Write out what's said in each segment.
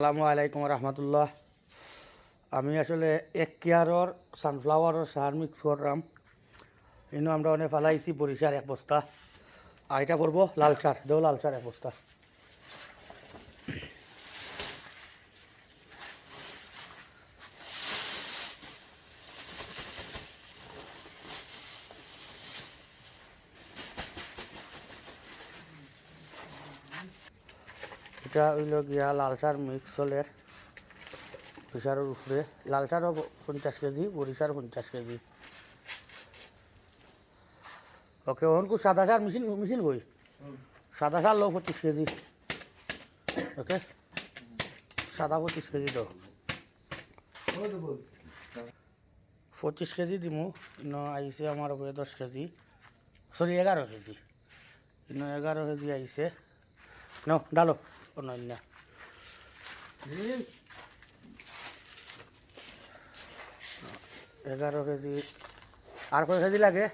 আসসালামু আলাইকুম রহমতুল্লাহ। আমি আসলে এক কেয়ারর সানফ্লাওয়ারর সার মিক্স করলাম। ইনো আমরা অনেক ফালাইছি বরিশার এক বস্তা। আর এটা করব লাল সার, দেও লাল সার এক বস্তা। এটা হইল গিয়া লাল সার মিক্স চলের বরিশারের উপরে। লাল সারও পঞ্চাশ কেজি বরিশার পঞ্চাশ কেজি। ওকে ওনকু সাদা সার মেশিন মেশিন কই? সাদা সার লো পঁচিশ কেজি। ওকে, সাদা পঁচিশ কেজি তো পঁচিশ কেজি দিমু ন আইছে আমার উপরে দশ কেজি। সরি, এগারো কেজি। ন এগারো কেজি আইছে। ন ডালো। অনন্য। এগারো কেজি। আর কয় কেজি লাগে?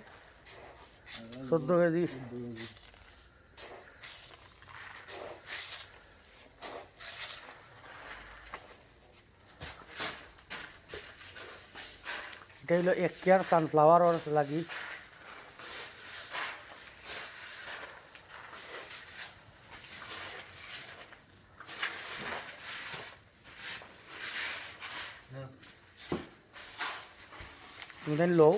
চোদ্দ কেজি। এটা হলো এক কেয়ার সানফ্লাওয়ারর লাগি। দেন লো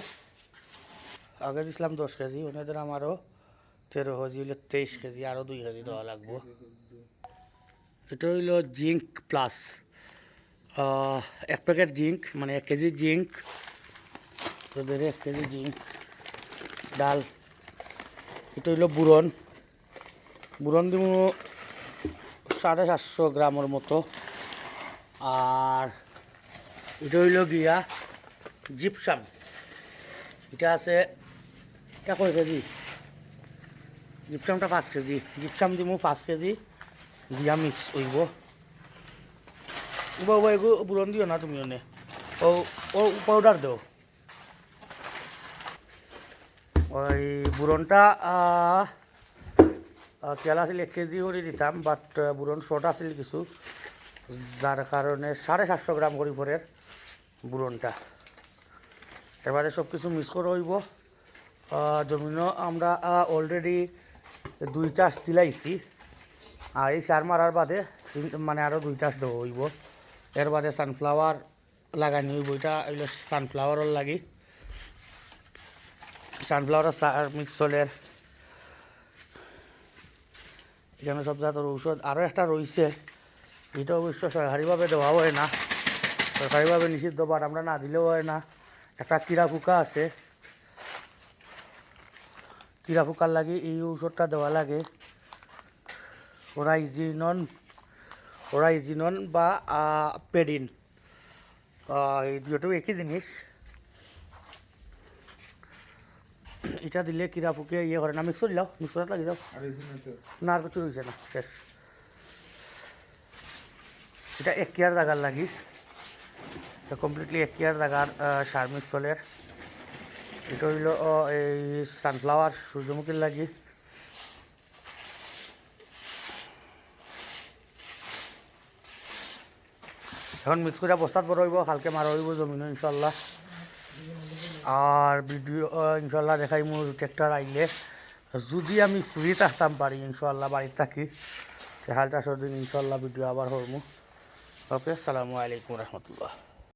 আগে দিছিলাম দশ কেজি ওনাদের আমারও তেরো কেজি, হইলে তেইশ কেজি আরও দুই কেজি দেওয়া লাগবো। এটা হইল জিঙ্ক প্লাস। এক প্যাকেট জিঙ্ক মানে এক কেজি জিঙ্ক তোদের এক কেজি জিঙ্ক, ডাল। এটা হইল বুরন। বুরন দিব সাড়ে সাতশো গ্রামের মতো। আর এটা হইল গিয়া জিপসাম। এটা আছে, এটা কয় কেজি? জিপসামটা পাঁচ কেজি। জিপসাম দিব পাঁচ কেজি। দিয়া মিক্স হইব উবা উবা এগো বুরন দিও না তুমি অনে ও ও পাউডার দেও। ওই বুরনটা তেল আছিল এক কেজি করে দিতাম বাট বুরন শর্ট আছিল কিছু। যার কারণে সাড়ে সাতশো গ্রাম করে পরে বুরনটা এবারে সব কিছু মিক্স করে হইব। জমিনও আমরা অলরেডি দুই চাষ দিলাইছি। আর এই সার মারার বাদে মানে আরও দুই চাষ দেবো হইব। এর বাদে সানফ্লাওয়ার লাগানি হইব। এটা এগুলো সানফ্লাওয়ারর লাগি। সানফ্লাওয়ার সার মিক্স চলের এখানে সব জাতের ঔষধ আরও একটা রয়েছে এটা অবশ্য সরকারিভাবে দেওয়া হয় না। সরকারিভাবে নিষিদ্ধ, বাট আমরা না দিলেও হয় না। একটা কিরা পোকা আছে। কিরা পোকার লাগে এই ঔষধটা দেওয়া লাগে। ওরাইজিনন ওরাইজিনন বা পেডিন। এই দুটো একই জিনিস। এটা দিলে কিরা পোকে ইয়ে করে না। মিক্সর দিলাও মিক্সরত লাগি দাও। না, আর কিছু রয়েছে না, শেষ। এটা এক কেয়ার জাগার লাগি। এটা কমপ্লিটলি এক কেয়ার জাগার সার মিক্সলের এটা হইল এই সানফ্লাওয়ার সূর্যমুখীর লাগি। এখন মিক্স করে বস্তাত বড় হইব কালকে মারা হইব জমিন ইনশাল্লাহ আর ভিডিও ইনশাল্লাহ দেখাই মোৰ ট্রেক্টর আইলে। যদি আমি ফ্রি থাকতাম পারি ইনশাল্লাহ বাড়িতে থাকি। হাল চাষের দিন ইনশাল্লাহ ভিডিও আবার হরমু। ওকে, আসসালামু আলাইকুম রহমতুল্লাহ।